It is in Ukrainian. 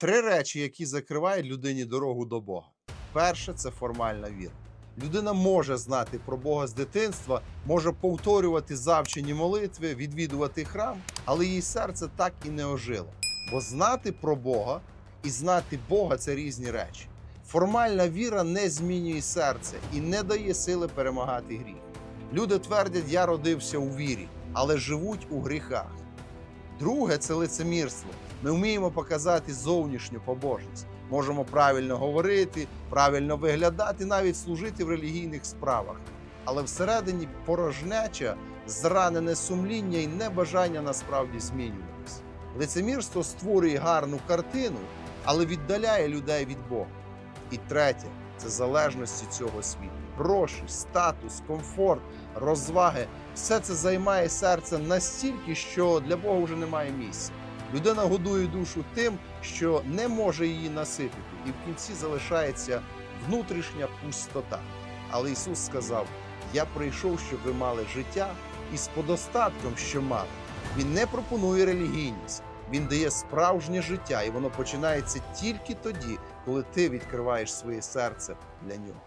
Три речі, які закривають людині дорогу до Бога. Перше це формальна віра. Людина може знати про Бога з дитинства, може повторювати завчені молитви, відвідувати храм, але її серце так і не ожило. Бо знати про Бога і знати Бога це різні речі. Формальна віра не змінює серце і не дає сили перемагати гріх. Люди твердять, я родився у вірі, але живуть у гріхах. Друге це лицемірство. Ми вміємо показати зовнішню побожність. Можемо правильно говорити, правильно виглядати, навіть служити в релігійних справах. Але всередині порожнеча, зранене сумління і небажання насправді змінюватись. Лицемірство створює гарну картину, але віддаляє людей від Бога. І третє це залежності цього світу. Гроші, статус, комфорт, розваги все це займає серце настільки, що для Бога вже немає місця. Людина годує душу тим, що не може її наситити, і в кінці залишається внутрішня пустота. Але Ісус сказав: Я прийшов, щоб ви мали життя і з подостатком, що мали. Він не пропонує релігійність, він дає справжнє життя, і воно починається тільки тоді, коли ти відкриваєш своє серце для нього.